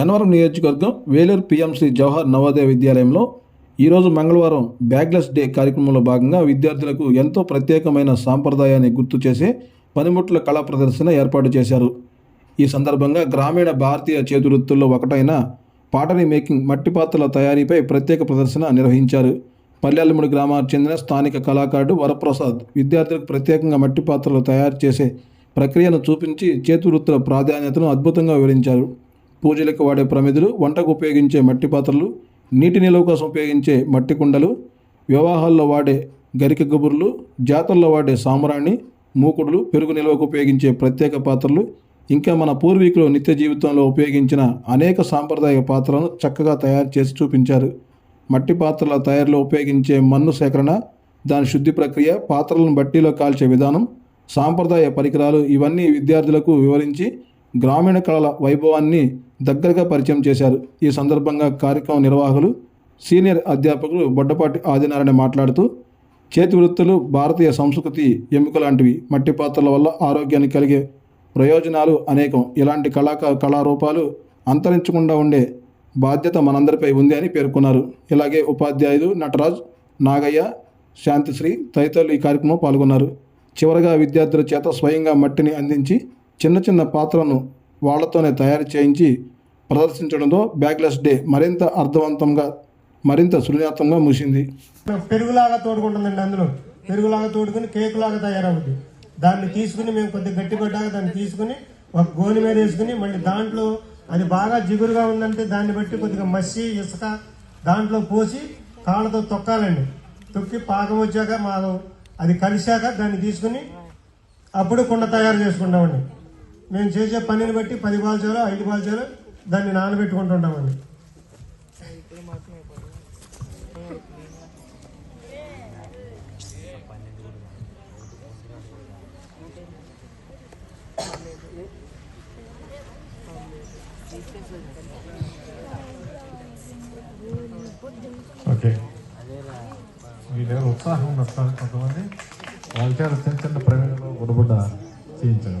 గన్నవరం నియోజకవర్గం వేలూరు పిఎంసి జవహర్ నవోదయ విద్యాలయంలో ఈరోజు మంగళవారం బ్యాగ్లెస్ డే కార్యక్రమంలో భాగంగా విద్యార్థులకు ఎంతో ప్రత్యేకమైన సాంప్రదాయాన్ని గుర్తు చేసే పనిముట్ల కళా ప్రదర్శన ఏర్పాటు చేశారు. ఈ సందర్భంగా గ్రామీణ భారతీయ చేతివృత్తుల్లో ఒకటైన పాటరీ మేకింగ్ మట్టి పాత్రల తయారీపై ప్రత్యేక ప్రదర్శన నిర్వహించారు. పల్లెలముడి గ్రామానికి చెందిన స్థానిక కళాకారుడు వరప్రసాద్ విద్యార్థులకు ప్రత్యేకంగా మట్టి పాత్రలు తయారు చేసే ప్రక్రియను చూపించి చేతివృత్తుల ప్రాధాన్యతను అద్భుతంగా వివరించారు. పూజలకు వాడే ప్రమిదులు వంటకు ఉపయోగించే మట్టి పాత్రలు నీటి నిల్వ కోసం ఉపయోగించే మట్టి కుండలు వివాహాల్లో వాడే గరిక గుబుర్లు జాతరలో వాడే సామరాణి మూకుడులు పెరుగు నిల్వకు ఉపయోగించే ప్రత్యేక పాత్రలు ఇంకా మన పూర్వీకులు నిత్య జీవితంలో ఉపయోగించిన అనేక సాంప్రదాయ పాత్రలను చక్కగా తయారు చేసి చూపించారు. మట్టి పాత్రల తయారీలో ఉపయోగించే మన్ను సేకరణ దాని శుద్ధి ప్రక్రియ పాత్రలను బట్టీలో కాల్చే విధానం సాంప్రదాయ పరికరాలు ఇవన్నీ విద్యార్థులకు వివరించి గ్రామీణ కళల వైభవాన్ని దగ్గరగా పరిచయం చేశారు. ఈ సందర్భంగా కార్యక్రమ నిర్వాహకులు సీనియర్ అధ్యాపకులు బొడ్డపాటి ఆదినారాయణ మాట్లాడుతూ చేతి వృత్తులు భారతీయ సంస్కృతి ఎముక లాంటివి మట్టి పాత్రల వల్ల ఆరోగ్యానికి కలిగే ప్రయోజనాలు అనేకం. ఇలాంటి కళాక కళారూపాలు అంతరించకుండా ఉండే బాధ్యత మనందరిపై ఉంది అని పేర్కొన్నారు. ఇలాగే ఉపాధ్యాయులు నటరాజ్ నాగయ్య శాంతిశ్రీ తదితరులు ఈ కార్యక్రమంలో పాల్గొన్నారు. చివరగా విద్యార్థుల చేత స్వయంగా మట్టిని అందించి చిన్న చిన్న పాత్రలను వాళ్ళతోనే తయారు చేయించి ప్రదర్శించడంతో బ్యాక్లెస్ డే మరింత అర్థవంతంగా మరింత సృజనాత్మకంగా ముగిసింది. పెరుగులాగా తోడుకుంటుందండి అందులో. పెరుగులాగా తోడుకుని కేక్ లాగా తయారవుతుంది. దాన్ని తీసుకుని మేము కొద్దిగా గట్టి పడ్డాక దాన్ని తీసుకుని ఒక గోని మీద వేసుకుని మళ్ళీ దాంట్లో అది బాగా జిగురుగా ఉందంటే దాన్ని బట్టి కొద్దిగా మసి ఇసుక దాంట్లో పోసి కాళ్ళతో తొక్కాలండి. తొక్కి పాకం వచ్చాక మాకు అది కలిశాక దాన్ని తీసుకుని అప్పుడు కుండ తయారు చేసుకుంటామండి. మేము చేసే పనిని బట్టి పది పాల్చాలో ఐదు పాల్చాలో దాన్ని నానబెట్టుకుంటుంటామండి. ఓకే. వీళ్ళ ఉత్సాహం వస్తారు కొంతమంది వాళ్ళ చిన్న చిన్న ప్రవీణలో గుడబుడ్డ చేయించారు.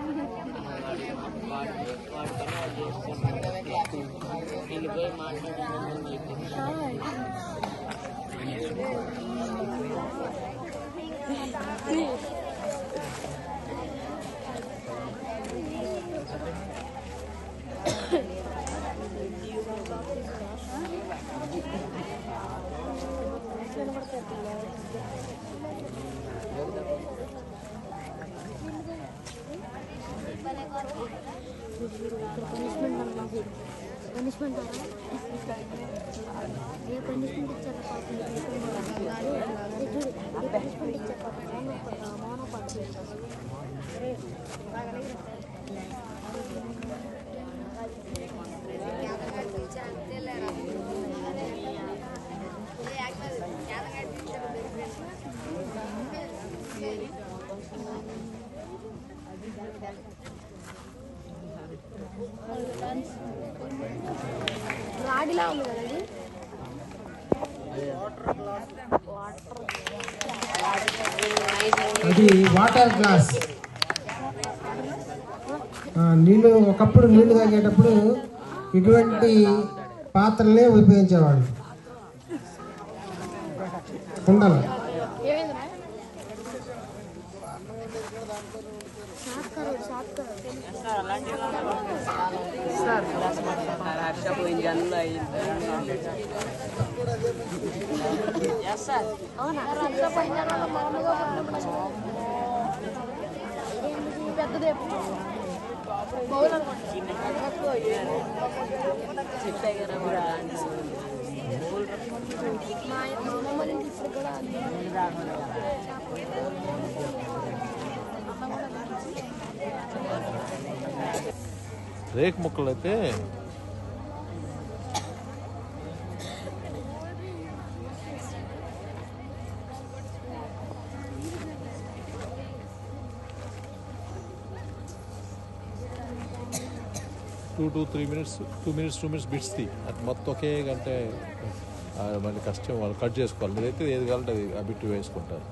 ये नंबर कर दिया है ये नंबर कर दिया है పనిష్మెంట్ అన్నా పనిష్మెంట్ ఏ పనిష్మెంట్ ఇచ్చారు పాపం పనిష్మెంట్ ఇచ్చారు పాపం మౌన మౌన రాడిలా ఉంది అది? Water glass. నీళ్ళు ఒకప్పుడు నీళ్ళు తాగేటప్పుడు ఇటువంటి పాత్రలే ఉపయోగించేవాళ్ళు. కుండలు. ఏమైందిరా షార్ట్ షార్ట్ హర్ష పోయిన జన్మలో అవునా రక్ష పైన మామూలుగా ఇదేంటిది పెద్దదే బౌల్ అనుకుంటా చెప్పే కదా కూడా మా మా అమ్మమ్మ వాళ్ళ ఇంటి ఇప్పుడు కూడా రేక్ మొక్కలు అయితే two two three minutes two minutes two minutes బిట్స్ది అది మొత్తం ఒకే గంటే మళ్ళీ కష్టం వాళ్ళు కట్ చేసుకోవాలి. మీరైతే ఏది కావాలంటే అది ఆ బిట్టు వేసుకుంటారు.